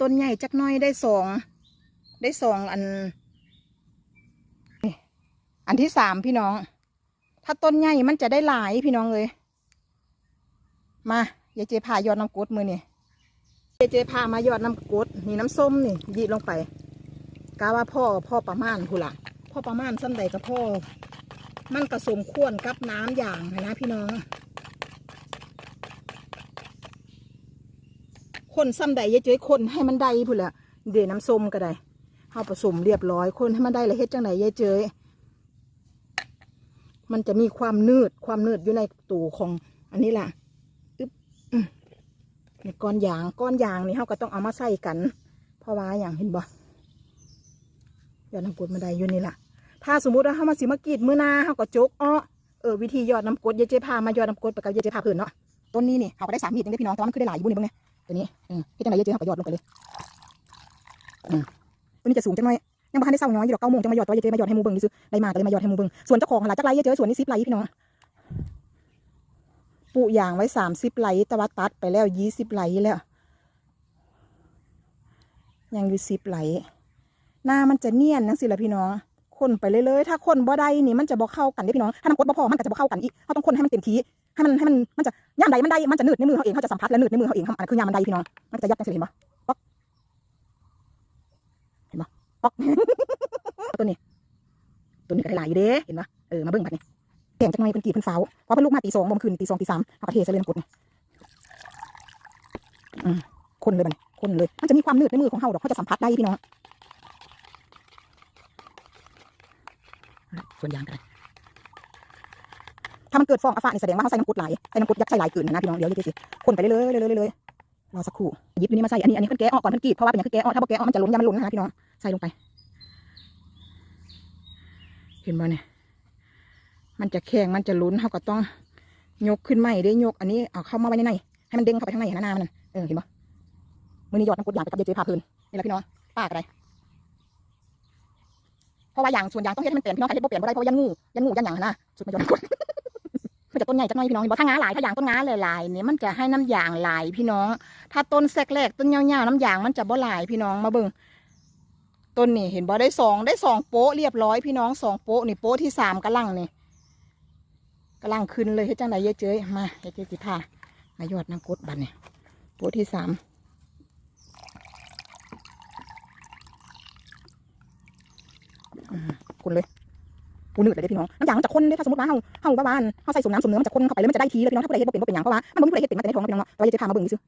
ต้นใหญ่จักน้อยได้สอง ได้สองอัน อันที่สามพี่น้อง ถ้าต้นใหญ่มันจะได้หลายพี่น้องเลย มายายเจพายอดน้ำกดมือนี่ยายเจพามายอดน้ำกดนี่น้ำส้มนี่ยีลงไปกาว่าพ่อพ่อประมาณพูละพ่อประมาณซ้ำใดกับพ่อ มันกระสมควรกับน้ำอย่างนะพี่น้อง คนซ้ำใดยายเจ้ยคนให้มันได้พูนแหละเดี๋ยวน้ำส้มก็ได้เอาผสมเรียบร้อยคนให้มันได้ล้วเฮ็ดจังไหนยายเจ้ยมันจะมีความนืดความนืดอยู่ในตูของอันนี้ล่ะอึ๊บอืมนี่ก้อนยางก้อนยางนี่เขาก็ต้องเอามาใส่กัน เพราะว่าอย่างเห็นบ่ยอดน้ำกรดมันได้อยู่นี่ล่ะ ถ้าสมมุติว่าเขามาสิมากีดมือนาเขาก็จกอ้อเออวิธียอดน้ำกรดยายเจ้พามายอดน้ำกรดไปกับยายเจ้พาเพื่อนเนาะต้นนี้นี่เขาก็ได้สามมีดยังได้พี่น้องต่ว่ามันคือได้หลายอยู่บุญนี่บ้างเนี่ย ตัวนี้อืมพี่จังไหนเยอะๆเขาก็ยอดลงไปเลยอืมตัวนี้จะสูงจังหน่อยยังบ่ทันได้เศร้าน้อยอยู่ดอกเก้าโมงจะมาหยอดตัวเยอะๆมาหยอดให้มูเบิงนี่ซื้อได้มาก็เลยมาหยอดให้มูเบิงส่วนเจ้าของหลายจักไรเยอะๆส่วนนี้สิบไรพี่น้องปลูกอย่างไว้สามสิบไรแต่ว่าตัดไปแล้วยี่สิบไรแล้ว ยังอยู่สิบไรหน้ามันจะเนียนนังสิละพี่น้อง คนไปเลยเลยถ้าคนบ่ได้นี่มันจะบ่เข้ากันเด้พี่น้องถ้าน้ำกดบ่พอมันก็จะบ่เข้ากันอีกเขาต้องคนให้มันเต็มที่ให้มันให้มันมันจะย่ามใดมันได้มันจะหนืดในมือเขาเองเขาจะสัมผัสและหนืดในมือเขาเองอันคือยามมันได้พี่น้องมันจะยัดจังสิเห็นปะป๊อกเห็นปะป๊อกตัวนี้ตัวนี้ก็ได้หลายอยู่เด้เห็นปะเออมาเบิ่งแบัดนี้แข่งจักหน่อยเป็นกี่เพิ่นเฝ้าเพราะเพิ่นลูกมาตีสองบ่มคืนตีสองตีสามเอากระเทใส่เลยน้ำกดนี่คนเลยบันคนเลย มันจะมีความหนืดในมือของเฮาดอกเขาจะสัมผัสได้พี่น้อง ส่วนยางก็ได้ถ้ามันเกิดฟองอัฟานี่แสดงว่าเขาใส่น้ำกรดไหลใส่น้ำกรดยักษ์ใส่หลายเกินนะพี่น้องเดี๋ยวเลยสิคนไปเรื่อยๆเรื่อยๆเรื่อยๆรอสักครู่หยิบตัวนี้มาใส่อันนี้อันนี้เพิ่นแกะออกก่อนเพิ่นกรีดเพราะว่าเป็นอย่างคือแกะออกถ้าบ่แกะออกมันจะล้นยามันล้นนะพี่น้องใส่ลงไป เห็นบ่เนี่ยมันจะแข็งมันจะหล้นเขาก็ต้องยกขึ้นใหม่ได้ยกอันนี้เอาเข้ามาไว้ในในให้มันเด้งเข้าไปข้างในนะนามันเออเห็นบ่มือนี้ยอดน้ำกรดยางไปกับเจเจพาเพลินนี่แหละพี่น้องป้าอะไร เพราะว่าอย่างส่วนยางต้องเฮ็ดให้มันเปลี่ยนพี่น้องใครเฮ็ดบ่เปลี่ยนบ่ได้เพราะยันงูยันงูยันหยังนะสุดมาหยอดน้ำกรดมันจะต้นใหญ่จักหน่อยพี่น้องบ่ถ้างาหลายถ้ายางต้นงาหลายๆเนี่ยมันจะให้น้ำยางหลายพี่น้อง ถ้าต้นแซกแรกต้นยาวๆน้ำยางมันจะบ่หลายพี่น้องมาเบิ่งต้นนี่เห็นบ่ได้สองได้สองโป๊ะเรียบร้อยพี่น้องสองโป๊ะนี่โป๊ะที่สามกำลังนี่กำลังขึ้นเลยเฮ็ดจังไดเยอะเจ้ยมาเฮ็ดเจ้ยสิพามายอดน้ำกดบัดนี่โป๊ะที่สามอืม คนเลยกูนืดเลยเด้พี่น้องน้ำยางมันจะข้นเด้ถ้าสมมติว่าเฮาเฮาบ้านเฮาใส่สมน้ำสมเนื้อมันจะข้นเข้าไปเลยมันจะได้ทีเลยพี่น้องถ้าผู้ใดเฮ็ดบ่เป็นบ่เป็นหยังเพราะว่ามันบ่มีผู้ใดเฮ็ดเป็นมาแต่ในท้องนะพี่น้องเนาะแต่ว่าเยาจะพามาเบิ่งนี่ซื่อ